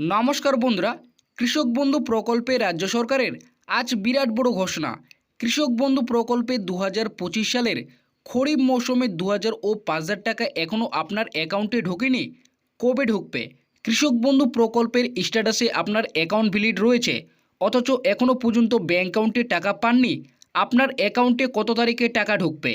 নমস্কার বন্ধুরা, কৃষক বন্ধু প্রকল্পে রাজ্য সরকারের আজ বিরাট বড় ঘোষণা। কৃষক বন্ধু প্রকল্পে দু সালের খরিফ মৌসুমে দু হাজার ও পাঁচ হাজার টাকা এখনও আপনার অ্যাকাউন্টে ঢোকেনি। কবে ঢুকবে? কৃষক বন্ধু প্রকল্পের স্ট্যাটাসে আপনার অ্যাকাউন্ট ভ্যালিড রয়েছে। অথচ এখনও পর্যন্ত ব্যাঙ্ক অ্যাকাউন্টে টাকা পাননি। আপনার অ্যাকাউন্টে কত তারিখে টাকা ঢুকবে?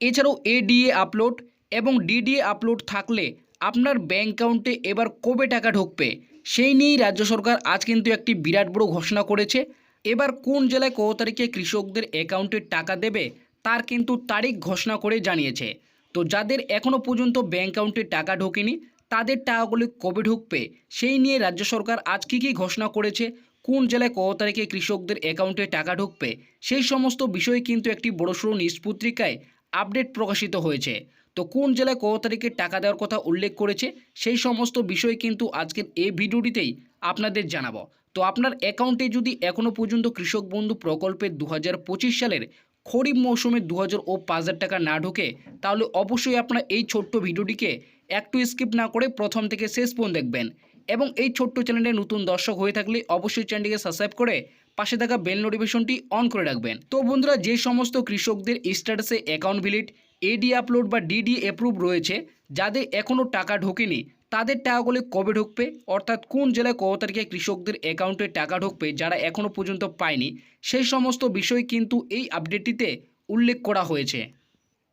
এছাড়াও এডিএ আপলোড এবং ডিডিএ আপলোড থাকলে আপনার ব্যাঙ্ক অ্যাকাউন্টে এবার কবে টাকা ঢুকবে? সেই নিয়েই রাজ্য সরকার আজ কিন্তু একটি বিরাট বড় ঘোষণা করেছে। এবার কোন জেলায় কত তারিখে কৃষকদের অ্যাকাউন্টে টাকা দেবে, তার কিন্তু তারিখ ঘোষণা করে জানিয়েছে। তো যাদের এখনও পর্যন্ত ব্যাঙ্ক অ্যাকাউন্টে টাকা ঢোকেনি, তাদের টাকাগুলি কবে ঢুকবে, সেই নিয়ে রাজ্য সরকার আজ কী কী ঘোষণা করেছে, কোন জেলায় কত তারিখে কৃষকদের অ্যাকাউন্টে টাকা ঢুকবে, সেই সমস্ত বিষয়ে কিন্তু একটি বড়সড় নিউজ পত্রিকায় আপডেট প্রকাশিত হয়েছে। তো কোন জেলায় কত তারিখে টাকা দেওয়ার কথা উল্লেখ করেছে, সেই সমস্ত বিষয় কিন্তু আজকের এই ভিডিওটিতেই আপনাদের জানাব। তো আপনার অ্যাকাউন্টে যদি এখনও পর্যন্ত কৃষক বন্ধু প্রকল্পের দু হাজার পঁচিশ সালের খরিফ মৌসুমে দু হাজার ও পাঁচ হাজার টাকা না ঢোকে, তাহলে অবশ্যই আপনার এই ছোট্ট ভিডিওটিকে একটু স্কিপ না করে প্রথম থেকে শেষ পর্যন্ত দেখবেন। এবং এই ছোট্ট চ্যানেলে নতুন দর্শক হয়ে থাকলে অবশ্যই চ্যানেলটিকে সাবস্ক্রাইব করে পাশে থাকা বেল নোটিফিকেশনটি অন করে রাখবেন। তো বন্ধুরা, যে সমস্ত কৃষকদের স্ট্যাটাসে অ্যাকাউন্ট ভিলিট এডি আপলোড বা ডিডি অ্যাপ্রুভ রয়েছে, যাদের এখনও টাকা ঢোকেনি, তাদের টাকাগুলি কবে ঢুকবে? অর্থাৎ কোন জেলায় কত তারিখে কৃষকদের অ্যাকাউন্টে টাকা ঢুকবে যারা এখনও পর্যন্ত পায়নি? সেই সমস্ত বিষয় কিন্তু এই আপডেটটিতে উল্লেখ করা হয়েছে।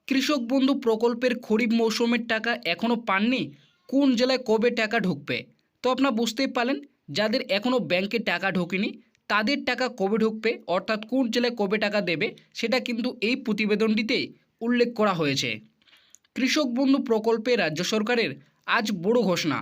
কৃষক বন্ধু প্রকল্পের খরিফ মৌসুমের টাকা এখনও পাননি? কোন জেলায় কবে টাকা ঢুকবে? তো আপনারা বুঝতেই পারলেন, যাদের এখনও ব্যাংকে টাকা ঢোকেনি, তাদের টাকা কবে ঢুকবে? অর্থাৎ কোন জেলায় কবে টাকা দেবে? সেটা কিন্তু এই প্রতিবেদনটিতে উল্লেখ করা হয়েছে। কৃষক বন্ধু প্রকল্পে রাজ্য সরকারের আজ বড় ঘোষণা।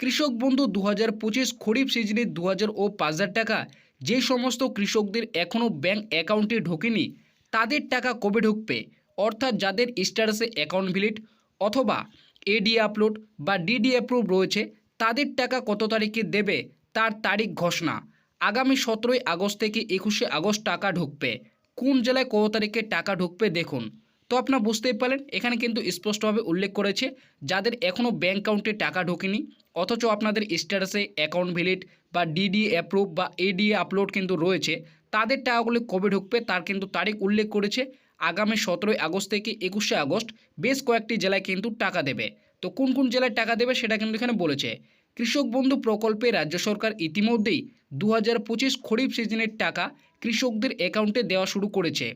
কৃষক বন্ধু দু হাজার পঁচিশ খরিফ সিজনে দু হাজার ও পাঁচ হাজার টাকা যে সমস্ত কৃষকদের এখনও ব্যাংক অ্যাকাউন্টে ঢোকেনি, তাদের টাকা কবে ঢুকবে? অর্থাৎ যাদের স্ট্যাটাসে অ্যাকাউন্ট ভিলিট অথবা এডি আপলোড বা ডিডি অ্যাপ্রুভ রয়েছে, তাদের টাকা কত তারিখে দেবে তার তারিখ ঘোষণা। আগামী সতেরোই আগস্ট থেকে একুশে আগস্ট টাকা ঢুকবে। কোন জেলায় কত তারিখে টাকা ঢুকবে দেখুন। তো আপনারা বুঝতেই পারলেন, এখানে কিন্তু স্পষ্টভাবে উল্লেখ করেছে, যাদের এখনও ব্যাঙ্ক অ্যাকাউন্টে টাকা ঢোকেনি, অথচ আপনাদের স্ট্যাটাসে অ্যাকাউন্ট ভ্যালিড বা ডিডি অ্যাপ্রুভ বা এডিএ আপলোড কিন্তু রয়েছে, তাদের টাকাগুলি কবে ঢুকবে তার কিন্তু তারিখ উল্লেখ করেছে, আগামী সতেরোই আগস্ট থেকে একুশে আগস্ট বেশ কয়েকটি জেলায় কিন্তু টাকা দেবে। তো কোন কোন জেলায় টাকা দেবে সেটা কিন্তু এখানে বলেছে। কৃষক বন্ধু প্রকল্পে রাজ্য সরকার ইতিমধ্যেই দু হাজার পঁচিশ খরিফ সিজনের টাকা কৃষকদের অ্যাকাউন্টে দেওয়া শুরু করেছে।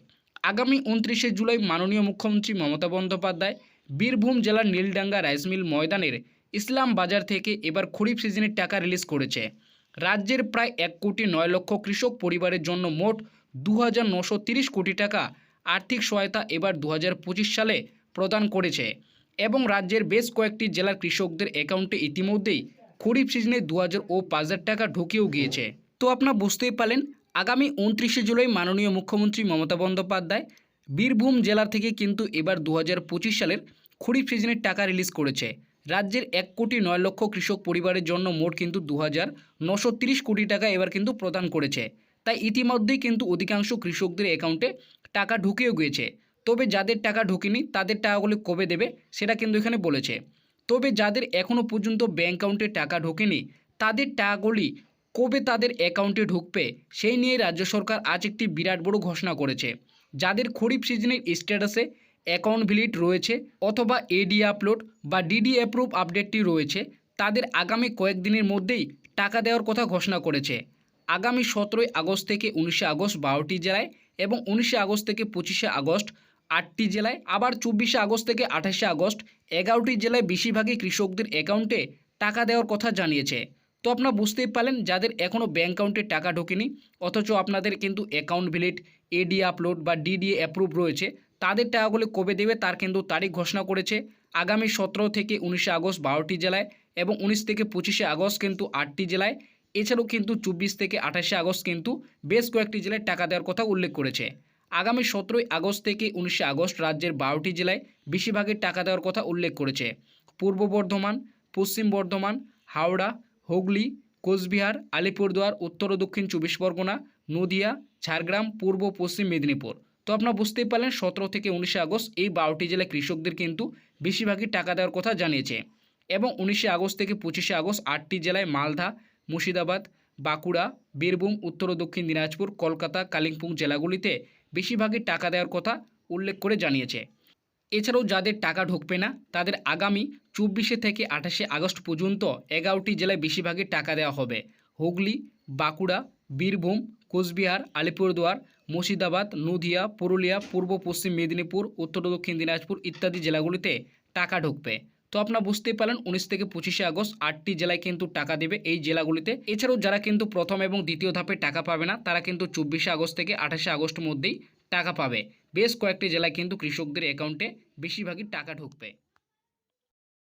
আগামী উনত্রিশে জুলাই মাননীয় মুখ্যমন্ত্রী মমতা বন্দ্যোপাধ্যায় বীরভূম জেলার নীলডাঙ্গা রাইসমিল ময়দানের ইসলাম বাজার থেকে এবার খরিফ সিজনের টাকা রিলিজ করেছে। রাজ্যের প্রায় এক কোটি নয় লক্ষ কৃষক পরিবারের জন্য মোট দু কোটি টাকা আর্থিক সহায়তা এবার দু হাজার পঁচিশ সালে প্রদান করেছে এবং রাজ্যের বেশ কয়েকটি জেলার কৃষকদের অ্যাকাউন্টে ইতিমধ্যেই খরিফ সিজনে দু হাজার ও পাঁচ হাজার টাকা ঢুকেও গিয়েছে। তো আপনারা বুঝতেই পারলেন আগামী উনত্রিশে জুলাই মাননীয় মুখ্যমন্ত্রী মমতা বন্দ্যোপাধ্যায় বীরভূম জেলার থেকে কিন্তু এবার দু হাজার পঁচিশ সালের খরিফ সিজনের টাকা রিলিজ করেছে। রাজ্যের এক কোটি নয় লক্ষ কৃষক পরিবারের জন্য মোট কিন্তু দু হাজার কোটি টাকা এবার কিন্তু প্রদান করেছে। তাই ইতিমধ্যেই কিন্তু অধিকাংশ কৃষকদের অ্যাকাউন্টে টাকা ঢুকেও গিয়েছে। তবে যাদের টাকা ঢুকেনি, তাদের টাকাগুলি কবে দেবে সেটা কিন্তু এখানে বলেছে। তবে যাদের এখনও পর্যন্ত ব্যাঙ্ক অ্যাকাউন্টে টাকা ঢোকেনি, তাদের টাকাগুলি কবে তাদের অ্যাকাউন্টে ঢুকবে, সেই নিয়ে রাজ্য সরকার আজ একটি বিরাট বড় ঘোষণা করেছে। যাদের খরিফ সিজনের স্ট্যাটাসে অ্যাকাউন্ট ভিলিট রয়েছে অথবা এডি আপলোড বা ডিডি অ্যাপ্রুভ আপডেটটি রয়েছে, তাদের আগামী কয়েকদিনের মধ্যেই টাকা দেওয়ার কথা ঘোষণা করেছে। আগামী সতেরোই আগস্ট থেকে উনিশে আগস্ট বারোটি জেলায় এবং উনিশে আগস্ট থেকে পঁচিশে আগস্ট আটটি জেলায়, আবার চব্বিশে আগস্ট থেকে আঠাশে আগস্ট এগারোটি জেলায় বেশিরভাগই কৃষকদের অ্যাকাউন্টে টাকা দেওয়ার কথা জানিয়েছে। তো আপনারা বুঝতেই পারলেন যাদের এখনও ব্যাঙ্ক অ্যাকাউন্টে টাকা ঢোকেনি, অথচ আপনাদের কিন্তু অ্যাকাউন্ট ভিলিট এডি আপলোড বা ডিডি অ্যাপ্রুভ রয়েছে, তাদের টাকাগুলি কবে দেবে তার কিন্তু তারিখ ঘোষণা করেছে আগামী সতেরো থেকে উনিশে আগস্ট বারোটি জেলায় এবং উনিশ থেকে পঁচিশে আগস্ট কিন্তু আটটি জেলায়। এছাড়াও কিন্তু চব্বিশ থেকে আঠাশে আগস্ট কিন্তু বেশ কয়েকটি জেলায় টাকা দেওয়ার কথা উল্লেখ করেছে। আগামী সতেরোই আগস্ট থেকে উনিশে আগস্ট রাজ্যের বারোটি জেলায় বেশিরভাগের টাকা দেওয়ার কথা উল্লেখ করেছে। পূর্ব বর্ধমান, পশ্চিম বর্ধমান, হাওড়া হুগলি, কোচবিহার, আলিপুরদুয়ার, উত্তর ও দক্ষিণ চব্বিশ পরগনা, নদিয়া, ঝাড়গ্রাম, পূর্ব পশ্চিম মেদিনীপুর। তো আপনারা বুঝতেই পারলেন, সতেরো থেকে উনিশে আগস্ট এই বারোটি জেলায় কৃষকদের কিন্তু বেশিরভাগই টাকা দেওয়ার কথা জানিয়েছে। এবং উনিশে আগস্ট থেকে পঁচিশে আগস্ট আটটি জেলায় মালদা, মুর্শিদাবাদ, বাঁকুড়া, বীরভূম, উত্তর ও দক্ষিণ দিনাজপুর, কলকাতা, কালিম্পং জেলাগুলিতে বেশিরভাগই টাকা দেওয়ার কথা উল্লেখ করে জানিয়েছে। এছাড়াও যাদের টাকা ঢুকবে না, তাদের আগামী চব্বিশে থেকে আঠাশে আগস্ট পর্যন্ত এগারোটি জেলায় বেশিরভাগই টাকা দেওয়া হবে। হুগলি, বাঁকুড়া, বীরভূম, কোচবিহার, আলিপুরদুয়ার, মুর্শিদাবাদ, নদিয়া, পুরুলিয়া, পূর্ব পশ্চিম মেদিনীপুর, উত্তর দক্ষিণ দিনাজপুর ইত্যাদি জেলাগুলিতে টাকা ঢুকবে। তো আপনারা বুঝতেই পারলেন, উনিশ থেকে পঁচিশে আগস্ট আটটি জেলায় কিন্তু টাকা দেবে এই জেলাগুলিতে। এছাড়াও যারা কিন্তু প্রথম এবং দ্বিতীয় ধাপে টাকা পাবে না, তারা কিন্তু চব্বিশে আগস্ট থেকে আঠাশে আগস্ট মধ্যেই টাকা পাবে। বেশ কয়েকটি জেলায় কিন্তু কৃষকদের অ্যাকাউন্টে বেশিরভাগই টাকা ঢুকবে।